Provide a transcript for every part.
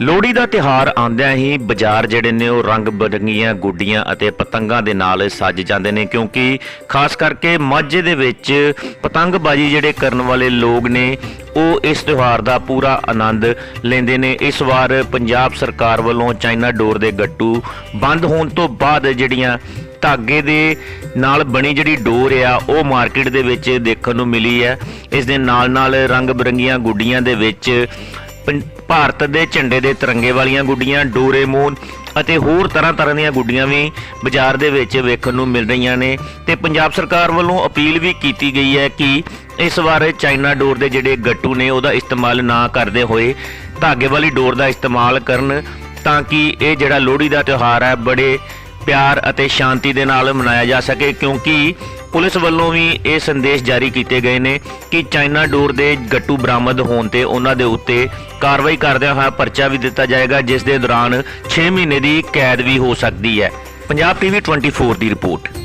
ਲੋਹੜੀ ਦਾ ਤਿਹਾਰ ਆਉਂਦਿਆਂ ਹੀ ਬਾਜ਼ਾਰ ਜਿਹੜੇ ਨੇ ਉਹ ਰੰਗ ਬਰੰਗੀਆਂ ਗੁੱਡੀਆਂ ਅਤੇ ਪਤੰਗਾਂ ਦੇ ਨਾਲ ਸੱਜ ਜਾਂਦੇ ਨੇ, ਕਿਉਂਕਿ ਖਾਸ ਕਰਕੇ ਮਾਝੇ ਦੇ ਵਿੱਚ ਪਤੰਗਬਾਜ਼ੀ ਜਿਹੜੇ ਕਰਨ ਵਾਲੇ ਲੋਕ ਨੇ, ਉਹ ਇਸ ਤਿਉਹਾਰ ਦਾ ਪੂਰਾ ਆਨੰਦ ਲੈਂਦੇ ਨੇ। ਇਸ ਵਾਰ ਪੰਜਾਬ ਸਰਕਾਰ ਵੱਲੋਂ ਚਾਈਨਾ ਡੋਰ ਦੇ ਗੱਟੂ ਬੰਦ ਹੋਣ ਤੋਂ ਬਾਅਦ ਜਿਹੜੀਆਂ ਧਾਗੇ ਦੇ ਨਾਲ ਬਣੀ ਜਿਹੜੀ ਡੋਰ ਆ, ਉਹ ਮਾਰਕੀਟ ਦੇ ਵਿੱਚ ਦੇਖਣ ਨੂੰ ਮਿਲੀ ਹੈ। ਇਸ ਦੇ ਨਾਲ ਨਾਲ ਰੰਗ ਬਰੰਗੀਆਂ ਗੁੱਡੀਆਂ ਦੇ ਵਿੱਚ ਭਾਰਤ ਦੇ ਝੰਡੇ ਦੇ ਤਿਰੰਗੇ ਵਾਲੀਆਂ ਗੁੱਡੀਆਂ ਡੋਰੇਮੋਨ ਅਤੇ ਹੋਰ ਤਰ੍ਹਾਂ ਤਰ੍ਹਾਂ ਦੀਆਂ ਗੁੱਡੀਆਂ ਵੀ ਬਾਜ਼ਾਰ ਦੇ ਵਿੱਚ ਵੇਖਣ ਨੂੰ ਮਿਲ ਰਹੀਆਂ ਨੇ। ਤੇ ਪੰਜਾਬ ਸਰਕਾਰ ਵੱਲੋਂ ਅਪੀਲ ਵੀ ਕੀਤੀ ਗਈ ਹੈ ਕਿ ਇਸ ਵਾਰ ਚਾਈਨਾ ਡੋਰ ਦੇ ਜਿਹੜੇ ਗੱਟੂ ਨੇ ਉਹਦਾ ਇਸਤੇਮਾਲ ਨਾ ਕਰਦੇ ਹੋਏ ਧਾਗੇ ਵਾਲੀ ਡੋਰ ਦਾ ਇਸਤੇਮਾਲ ਕਰਨ ਤਾਂ ਕਿ ਇਹ ਜਿਹੜਾ ਲੋਹੜੀ ਦਾ ਤਿਉਹਾਰ ਹੈ, ਬੜੇ ਪਿਆਰ ਅਤੇ ਸ਼ਾਂਤੀ ਦੇ ਨਾਲ ਮਨਾਇਆ ਜਾ ਸਕੇ। ਕਿਉਂਕਿ ਪੁਲਿਸ ਵੱਲੋਂ ਵੀ ਇਹ ਸੰਦੇਸ਼ ਜਾਰੀ ਕੀਤੇ ਗਏ ਨੇ ਕਿ ਚਾਈਨਾ ਡੋਰ ਦੇ ਗੱਟੂ ਬਰਾਮਦ ਹੋਣ ਤੇ ਉਹਨਾਂ ਦੇ ਉੱਤੇ ਕਾਰਵਾਈ ਕਰਦਿਆਂ ਹੋਇਆ ਪਰਚਾ ਵੀ ਦਿੱਤਾ ਜਾਏਗਾ, ਜਿਸ ਦੇ ਦੌਰਾਨ 6 ਮਹੀਨੇ ਦੀ ਕੈਦ ਵੀ ਹੋ ਸਕਦੀ ਹੈ। ਪੰਜਾਬ ਟੀਵੀ 24 ਦੀ ਰਿਪੋਰਟ।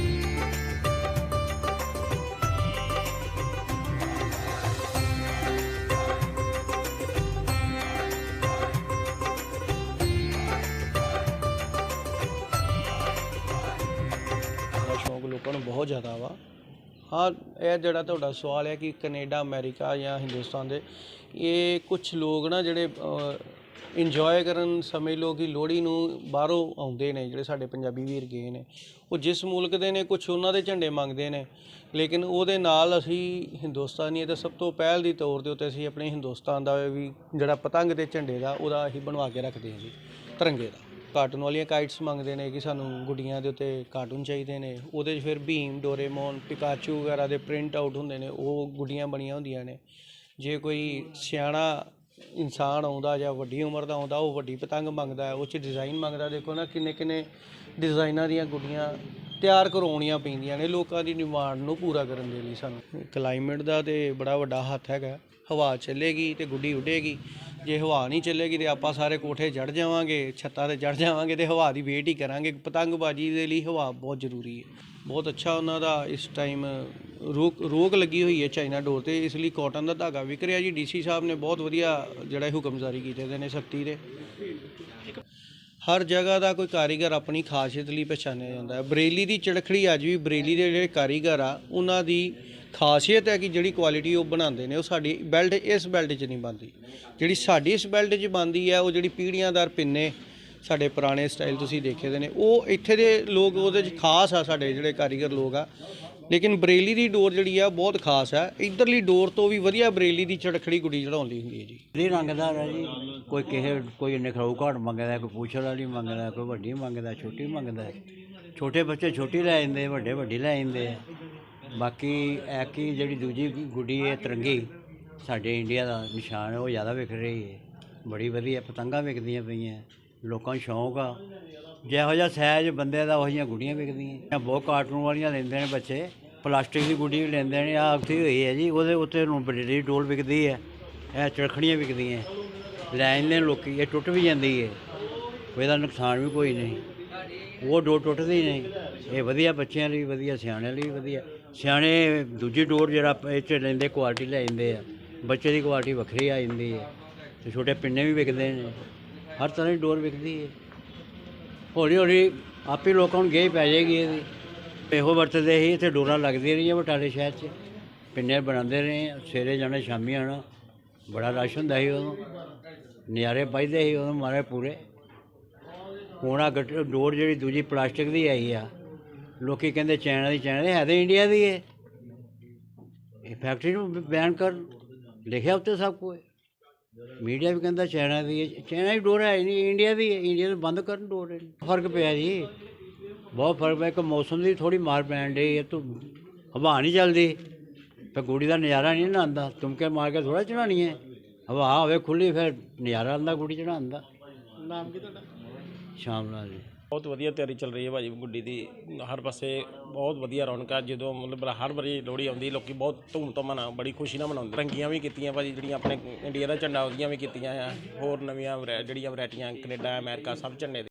ਸ਼ੌਂਕ ਬਹੁਤ ਜ਼ਿਆਦਾ ਵਾ। ਹਾਂ, ਇਹ ਜਿਹੜਾ ਤੁਹਾਡਾ ਸਵਾਲ ਹੈ ਕਿ ਕੈਨੇਡਾ, ਅਮਰੀਕਾ ਜਾਂ ਹਿੰਦੁਸਤਾਨ ਦੇ, ਇਹ ਕੁਝ ਲੋਕ ਨਾ ਜਿਹੜੇ ਇੰਜੋਏ ਕਰਨ ਸਮਝ ਲਓ ਕਿ ਲੋਹੜੀ ਨੂੰ ਬਾਹਰੋਂ ਆਉਂਦੇ ਨੇ, ਜਿਹੜੇ ਸਾਡੇ ਪੰਜਾਬੀ ਵੀਰ ਗਏ ਨੇ। ਉਹ ਜਿਸ ਮੁਲਕ ਦੇ ਨੇ ਕੁਝ ਉਹਨਾਂ ਦੇ ਝੰਡੇ ਮੰਗਦੇ ਨੇ। ਲੇਕਿਨ ਉਹਦੇ ਨਾਲ ਅਸੀਂ ਹਿੰਦੁਸਤਾਨੀ ਤਾਂ ਸਭ ਤੋਂ ਪਹਿਲ ਦੀ ਤੌਰ ਦੇ ਉੱਤੇ ਅਸੀਂ ਆਪਣੇ ਹਿੰਦੁਸਤਾਨ ਦਾ ਵੀ ਜਿਹੜਾ ਪਤੰਗ ਦੇ ਝੰਡੇ ਦਾ, ਉਹਦਾ ਅਸੀਂ ਬਣਵਾ ਕੇ ਰੱਖਦੇ ਹਾਂ ਜੀ, ਤਿਰੰਗੇ ਦਾ। ਕਾਰਟੂਨ ਵਾਲੀਆਂ ਕਾਈਟਸ ਮੰਗਦੇ ਨੇ ਕਿ ਸਾਨੂੰ ਗੁੱਡੀਆਂ ਦੇ ਉੱਤੇ ਕਾਰਟੂਨ ਚਾਹੀਦੇ ਨੇ। ਉਹਦੇ 'ਚ ਫਿਰ ਭੀਮ, ਡੋਰੇਮੋਨ, ਪਿਕਾਚੂ ਵਗੈਰਾ ਦੇ ਪ੍ਰਿੰਟ ਆਊਟ ਹੁੰਦੇ ਨੇ। ਉਹ ਗੁੱਡੀਆਂ ਬਣੀਆਂ ਹੁੰਦੀਆਂ ਨੇ। ਜੇ ਕੋਈ ਸਿਆਣਾ ਇਨਸਾਨ ਆਉਂਦਾ ਜਾਂ ਵੱਡੀ ਉਮਰ ਦਾ ਆਉਂਦਾ, ਉਹ ਵੱਡੀ ਪਤੰਗ ਮੰਗਦਾ ਉਹ 'ਚ ਡਿਜ਼ਾਈਨ ਮੰਗਦਾ ਦੇਖੋ ਨਾ ਕਿੰਨੇ ਕਿੰਨੇ ਡਿਜ਼ਾਈਨਾਂ ਦੀਆਂ ਗੁੱਡੀਆਂ ਤਿਆਰ ਕਰਵਾਉਣੀਆਂ ਪੈਂਦੀਆਂ ਨੇ। ਲੋਕਾਂ ਦੀ ਡਿਮਾਂਡ ਨੂੰ ਪੂਰਾ ਕਰਨ ਦੇ ਲਈ ਸਾਨੂੰ। ਕਲਾਈਮੇਟ ਦਾ ਤੇ ਬੜਾ ਵੱਡਾ ਹੱਥ ਹੈਗਾ। ਹਵਾ ਚੱਲੇਗੀ ਤੇ ਗੁੱਡੀ ਉੱਡੇਗੀ। ਜੇ ਹਵਾ ਨਹੀਂ ਚੱਲੇਗੀ ਤੇ ਆਪਾਂ ਸਾਰੇ ਕੋਠੇ ਚੜ ਜਾਵਾਂਗੇ, ਛੱਤਾਂ ਤੇ ਚੜ ਜਾਵਾਂਗੇ ਤੇ ਹਵਾ ਦੀ ਵੇਟ ਹੀ ਕਰਾਂਗੇ। ਪਤੰਗਬਾਜ਼ੀ ਦੇ ਲਈ ਹਵਾ ਬਹੁਤ ਜ਼ਰੂਰੀ ਹੈ। ਬਹੁਤ ਅੱਛਾ ਉਹਨਾਂ ਦਾ ਇਸ ਟਾਈਮ ਰੋਕ ਰੋਕ ਲੱਗੀ ਹੋਈ ਹੈ ਚਾਈਨਾ ਡੋਰ ਤੇ। ਇਸ ਲਈ ਕਾਟਨ ਦਾ ਧਾਗਾ ਵਿਕ ਰਿਹਾ ਜੀ। ਡੀਸੀ ਸਾਹਿਬ ਨੇ ਬਹੁਤ ਵਧੀਆ ਜਿਹੜਾ ਇਹ ਹੁਕਮ ਜਾਰੀ ਕੀਤੇ ਦੇ ਨੇ ਸਖਤੀ ਦੇ। ਹਰ ਜਗ੍ਹਾ ਦਾ ਕੋਈ ਕਾਰੀਗਰ ਆਪਣੀ ਖਾਸੀਅਤ ਲਈ ਪਛਾਣਿਆ ਜਾਂਦਾ ਹੈ। ਬਰੇਲੀ ਦੀ ਚੜਖੜੀ ਅੱਜ ਵੀ ਬਰੇਲੀ ਦੇ ਜਿਹੜੇ ਕਾਰੀਗਰ ਆ, ਉਹਨਾਂ ਦੀ ਖਾਸੀਅਤ ਹੈ ਕਿ ਜਿਹੜੀ ਕੁਆਲਿਟੀ ਉਹ ਬਣਾਉਂਦੇ ਨੇ, ਉਹ ਸਾਡੀ ਬੈਲਟ ਇਸ ਬੈਲਟ 'ਚ ਨਹੀਂ ਬਣਦੀ। ਜਿਹੜੀ ਸਾਡੀ ਇਸ ਬੈਲਟ 'ਚ ਬਣਦੀ ਹੈ, ਉਹ ਜਿਹੜੀ ਪੀੜੀਆਂਦਾਰ ਪਿੰਨੇ ਸਾਡੇ ਪੁਰਾਣੇ ਸਟਾਈਲ ਤੁਸੀਂ ਦੇਖੇ ਦੇ ਨੇ, ਉਹ ਇੱਥੇ ਦੇ ਲੋਕ ਉਹਦੇ 'ਚ ਖਾਸ ਆ, ਸਾਡੇ ਜਿਹੜੇ ਕਾਰੀਗਰ ਲੋਕ ਆ। ਲੇਕਿਨ ਬਰੇਲੀ ਦੀ ਡੋਰ ਜਿਹੜੀ ਆ ਬਹੁਤ ਖਾਸ ਆ। ਇਧਰਲੀ ਡੋਰ ਤੋਂ ਵੀ ਵਧੀਆ ਬਰੇਲੀ ਦੀ ਚੜਖੜੀ ਗੁੱਡੀ ਚੜਾਉਂਦੀ ਹੁੰਦੀ ਹੈ ਜੀ। ਇਹ ਰੰਗਦਾਰ ਹੈ ਜੀ, ਕੋਈ ਕਿਸੇ, ਕੋਈ ਇੰਨੇ ਨਿਖਰਾਊ ਘਾਟ ਮੰਗਦਾ, ਕੋਈ ਪੂਛਲ ਵਾਲੀ ਮੰਗਦਾ, ਕੋਈ ਵੱਡੀ ਮੰਗਦਾ, ਛੋਟੀ ਮੰਗਦਾ। ਛੋਟੇ ਬੱਚੇ ਛੋਟੀ ਲੈ ਜਾਂਦੇ, ਵੱਡੇ ਵੱਡੀ ਲੈ ਜਾਂਦੇ ਆ। ਬਾਕੀ ਐਕੀ ਜਿਹੜੀ ਦੂਜੀ ਗੁੱਡੀ ਹੈ ਤਿਰੰਗੀ, ਸਾਡੇ ਇੰਡੀਆ ਦਾ ਨਿਸ਼ਾਨ ਉਹ ਜ਼ਿਆਦਾ ਵਿਕ ਰਹੀ ਹੈ। ਬੜੀ ਵਧੀਆ ਪਤੰਗਾਂ ਵਿਕਦੀਆਂ ਪਈਆਂ, ਲੋਕਾਂ ਨੂੰ ਸ਼ੌਂਕ ਆ। ਜਿਹੋ ਜਿਹਾ ਸਾਈਜ਼ ਬੰਦੇ ਦਾ, ਉਹ ਜਿਹੀਆਂ ਗੁੱਡੀਆਂ ਵਿਕਦੀਆਂ। ਬਹੁਤ ਕਾਰਟੂਨ ਵਾਲੀਆਂ ਲੈਂਦੇ ਨੇ ਬੱਚੇ, ਪਲਾਸਟਿਕ ਦੀ ਗੁੱਡੀ ਵੀ ਲੈਂਦੇ ਨੇ, ਆਹ ਉੱਥੇ ਹੋਈ ਹੈ ਜੀ, ਉਹਦੇ ਉੱਤੇ ਨੂੰ ਬੜੀ ਡੋਲ ਵਿਕਦੀ ਹੈ, ਇਹ ਚੜਖੜੀਆਂ ਵਿਕਦੀਆਂ। ਲੈ ਜਾਂਦੇ ਨੇ ਲੋਕੀ, ਇਹ ਟੁੱਟ ਵੀ ਜਾਂਦੀ ਹੈ ਇਹਦਾ ਨੁਕਸਾਨ ਵੀ ਕੋਈ ਨਹੀਂ। ਉਹ ਡੋਰ ਟੁੱਟਦੀ ਨਹੀਂ। ਇਹ ਵਧੀਆ ਬੱਚਿਆਂ ਲਈ ਵਧੀਆ, ਸਿਆਣਿਆਂ ਲਈ ਵੀ ਵਧੀਆ। ਸਿਆਣੇ ਦੂਜੀ ਡੋਰ ਜਿਹੜਾ ਇਹ ਚ ਲੈਂਦੇ, ਕੁਆਲਿਟੀ ਲੈ ਜਾਂਦੇ ਆ। ਬੱਚੇ ਦੀ ਕੁਆਲਿਟੀ ਵੱਖਰੀ ਆ ਜਾਂਦੀ ਹੈ ਤੇ ਛੋਟੇ ਪਿੰਨੇ ਵੀ ਵਿਕਦੇ ਨੇ। ਹਰ ਤਰ੍ਹਾਂ ਦੀ ਡੋਰ ਵਿਕਦੀ ਹੈ ਹੌਲੀ ਹੌਲੀ ਆਪੇ ਲੋਕਾਂ ਨੂੰ ਗੇ ਪੈ ਜਾਏਗੀ ਇਹਦੀ। ਇਹੋ ਵਰਤਦੇ ਸੀ, ਇੱਥੇ ਡੋਰਾਂ ਲੱਗਦੀਆਂ ਰਹੀਆਂ ਬਟਾਲੇ ਸ਼ਹਿਰ 'ਚ। ਪਿੰਨੇ ਬਣਾਉਂਦੇ ਰਹੇ ਸਵੇਰੇ ਜਾਣਾ, ਸ਼ਾਮੀ ਆਉਣਾ। ਬੜਾ ਰਸ਼ ਹੁੰਦਾ ਸੀ ਉਦੋਂ। ਨਜ਼ਾਰੇ ਪਾਈਦੇ ਸੀ ਉਦੋਂ ਮਾਰੇ ਪੂਰੇ। ਹੁਣ ਆ ਡੋਰ ਜਿਹੜੀ ਦੂਜੀ ਪਲਾਸਟਿਕ ਦੀ ਆਈ ਆ, ਲੋਕੀ ਕਹਿੰਦੇ ਚਾਈਨਾ ਦੀ ਚਾਈਨਾ ਹੈ ਤੇ ਇੰਡੀਆ ਦੀ ਹੈ ਇਹ ਫੈਕਟਰੀ ਨੂੰ ਬੈਨ ਕਰ, ਲਿਖਿਆ ਉੱਤੇ ਸਭ ਕੁਝ ਮੀਡੀਆ ਵੀ ਕਹਿੰਦਾ ਚਾਈਨਾ ਦੀ ਹੈ ਚਾਈਨਾ ਦੀ ਡੋਰ ਹੈ ਨਹੀਂ, ਇੰਡੀਆ ਦੀ ਹੈ ਇੰਡੀਆ ਨੂੰ ਬੰਦ ਕਰਨ ਡੋਰ ਹੈ। ਫ਼ਰਕ ਪਿਆ ਜੀ। ਬਹੁਤ ਫ਼ਰਕ ਪਿਆ ਕਿ ਮੌਸਮ ਦੀ ਥੋੜੀ ਮਾਰ ਪੈਣ ਡਈ ਹੈ ਤੂੰ ਹਵਾ ਨਹੀਂ ਚੱਲਦੀ। ਤੇ ਗੁੜੀ ਦਾ ਨਜ਼ਾਰਾ ਨਹੀਂ ਨਾ ਆਉਂਦਾ ਤੁਮਕੇ ਮਾਰ ਕੇ ਥੋੜਾ ਚੜਾਣੀ ਹੈ ਹਵਾ ਹੋਵੇ ਖੁੱਲੀ ਫਿਰ ਨਜ਼ਾਰਾ ਆਉਂਦਾ ਗੁੜੀ ਚੜਾਉਣ ਦਾ। ਨਾਮ ਕੀ ਤੁਹਾਡਾ? ਸ਼ਾਮ ਨਾਲ ਜੀ। ਬਹੁਤ ਵਧੀਆ ਤਿਆਰੀ ਚੱਲ ਰਹੀ ਹੈ ਭਾਜੀ ਗੁੱਡੀ ਦੀ। ਹਰ ਪਾਸੇ ਬਹੁਤ ਵਧੀਆ ਰੌਣਕ ਆ। ਜਦੋਂ ਮਤਲਬ ਹਰ ਵਾਰੀ ਲੋਹੜੀ ਆਉਂਦੀ, ਲੋਕੀ ਬਹੁਤ ਧੂਮ ਧਾਮ ਨਾਲ, ਬੜੀ ਖੁਸ਼ੀ ਨਾਲ ਮਨਾਉਂਦੇ। ਰੰਗੀਆਂ ਵੀ ਕੀਤੀਆਂ ਭਾਜੀ, ਜਿਹੜੀਆਂ ਆਪਣੇ ਇੰਡੀਆ ਦਾ ਝੰਡਾ ਉਹਦੀਆਂ ਵੀ ਕੀਤੀਆਂ ਆ। ਹੋਰ ਨਵੀਆਂ ਵਰਾ ਜਿਹੜੀਆਂ ਵੈਰਾਈਟੀਆਂ ਕੈਨੇਡਾ, ਅਮਰੀਕਾ, ਸਭ ਝੰਡੇ